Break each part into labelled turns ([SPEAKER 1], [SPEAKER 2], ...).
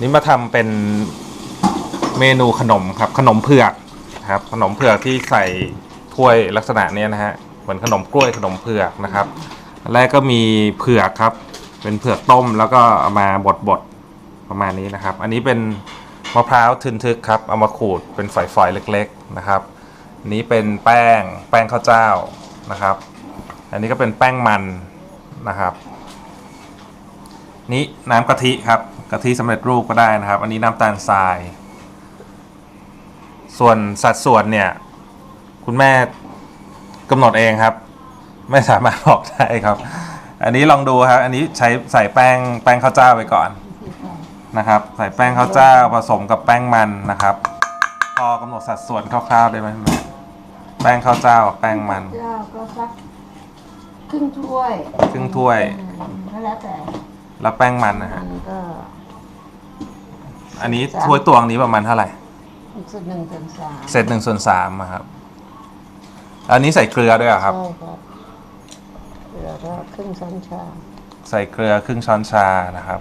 [SPEAKER 1] นี่มาทำเป็นเมนูขนมครับ ขนมเผือกครับ ขนมเผือกที่ใส่ถ้วยลักษณะนี้นะฮะเหมือนขนมกล้วยขนมเผือกนะครับ แรกก็มีเผือกครับ เป็นเผือกต้มแล้วก็เอามาบดบดๆประมาณนี้นะครับ อันนี้เป็นมะพร้าวทึนทึกครับ เอามาขูดเป็นฝอยๆเล็ก ๆนะครับนนี้เป็นแป้งแป้งข้าวเจ้านะครับ อันนี้ก็เป็นแป้งมันนะครับ นี่น้ำกะทิครับกะทิสำเร็จรูปก็ได้นะครับ อันนี้น้ำตาลทราย ส่วนสัดส่วนเนี่ย คุณแม่กำหนดเองครับ ไม่สามารถบอกได้ครับ อันนี้ลองดูครับ อันนี้ใช้ใส่แป้งแป้งข้าวเจ้าไปก่อนนะครับ ใส่แป้งข้าวเจ้าผสมกับแป้งมันนะครับ พอกำหนดสัดส่วนคร่าวๆได้ไหมแม่แป้งข้าวเจ้ากับแป้งมัน
[SPEAKER 2] เจ้าก็สักครึ่งถ้วย
[SPEAKER 1] ครึ่งถ้วย
[SPEAKER 2] อืมก็แล้วแต่
[SPEAKER 1] แล้วแป้งมันนะฮะ
[SPEAKER 2] มันก็
[SPEAKER 1] อันนี้ถ้วยตวงนี้ประมาณเท่าไหร่
[SPEAKER 2] อีกส่วนหนึ่งส่วนสาม
[SPEAKER 1] เศษหนึ่งส่วนสามอะครับ อันนี้ใส่เกลือด้วยเหรอครับ
[SPEAKER 2] ใช่ครับเกลือก็ครึ่งช้อนชา
[SPEAKER 1] ใส่เกลือครึ่งช้อนชานะครับ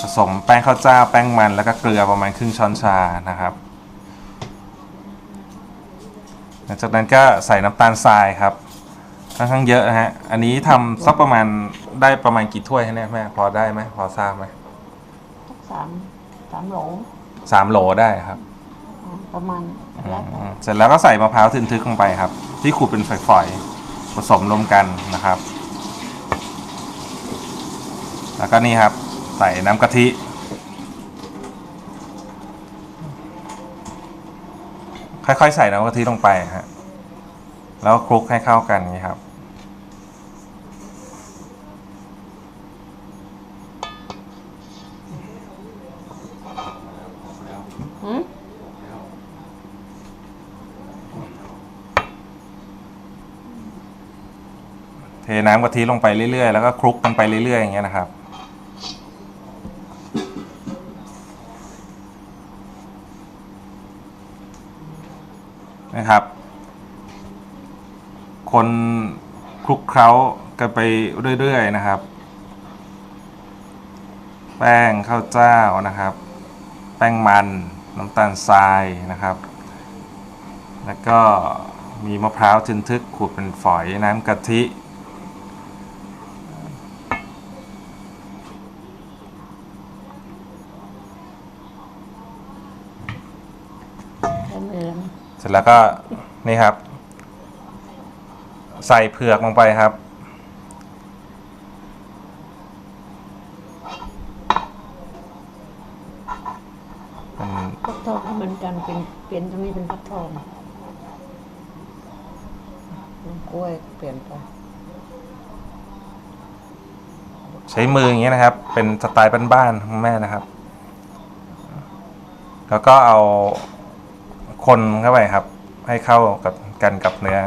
[SPEAKER 1] ผสมแป้งข้าวเจ้าแป้งมันแล้วก็เกลือประมาณครึ่งช้อนชานะครับ หลังจากนั้นก็ใส่น้ำตาลทรายครับ ค่อนข้างเยอะนะฮะ อันนี้ทำสักประมาณได้ประมาณกี่ถ้วยฮะเนี่ยแม่พอได้ไหมพอทราบไหม
[SPEAKER 2] สักสามสามโหล
[SPEAKER 1] สามโหลได้ครับ
[SPEAKER 2] อ่าประมาณแล้วแต่
[SPEAKER 1] อืมเสร็จแล้วก็ใส่มะพร้าวทึนทึกลงไปครับ ที่ขูดเป็นฝอยๆผสมรวมกันนะครับ แล้วก็นี่ครับ ใส่น้ำกะทิ ค่อยๆ ใส่น้ำกะทิลงไปฮะ แล้วคลุกให้เข้ากันอย่างนี้ครับ
[SPEAKER 2] หืม
[SPEAKER 1] เทน้ำกะทิลงไปเรื่อยๆ แล้วก็คลุกกันไปเรื่อยๆ อย่างเงี้ยนะครับ นะครับ คนคลุกเคล้ากันไปเรื่อยๆนะครับ แป้งข้าวเจ้านะครับ แป้งมันน้ำตาลทรายนะครับ แล้วก็มีมะพร้าวทึนทึกขูดเป็นฝอยน้ำกะทิ
[SPEAKER 2] แค่มือ
[SPEAKER 1] เสร็จแล้วก็นี่ครับ ใส่เผือกลงไปครับเป็น
[SPEAKER 2] ฟักทองก็เหมือนกันเป็นเปลี่ยนตรงนี้เป็นฟักทองกล้วยเปลี่ยนไป
[SPEAKER 1] ใช้มืออย่างเงี้ยนะครับ เป็นสไตล์บ้านๆของแม่นะครับ แล้วก็เอาคนเข้าไปครับ ให้เข้ากับกันกับเนื้อ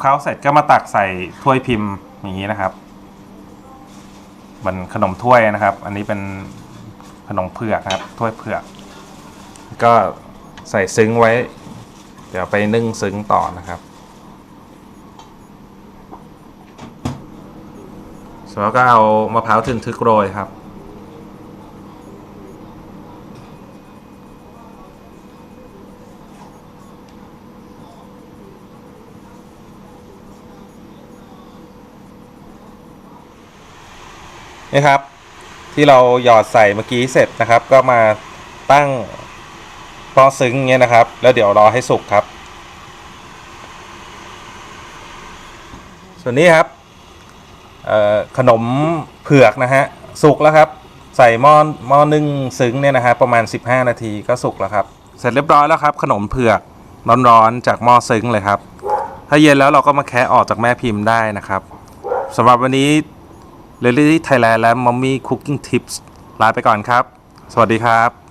[SPEAKER 1] เคล้าเสร็จก็มาตักใส่ถ้วยพิมพ์อย่างนี้นะครับเหมือนขนมถ้วยนะครับ อันนี้เป็นขนมเผือกนะครับถ้วยเผือก ก็ใส่ซึ้งไว้ เดี๋ยวไปนึ่งซึ้งต่อนะครับเสร็จแล้วก็เอามะพร้าวทึนทึกโรยครับ นี่ครับ ที่เราหยอดใส่เมื่อกี้เสร็จนะครับ ก็มาตั้งพอซึ้งเงี้ยนะครับ แล้วเดี๋ยวรอให้สุกครับ ส่วนนี้ครับขนมเผือกนะฮะสุกแล้วครับ ใส่หม้อหม้อนึ่งซึ้งเนี่ยนะฮะประมาณ 15 นาทีก็สุกแล้วครับ เสร็จเรียบร้อยแล้วครับ ขนมเผือกร้อนๆจากหม้อซึ้งเลยครับ ถ้าเย็นแล้วเราก็มาแคะออกจากแม่พิมพ์ได้นะครับสำหรับวันนี้ l ลลี่ไทยแลนด์และมัมมี่คุกกิ้งทิปส์ลาไปก่อนครับ สวัสดีครับ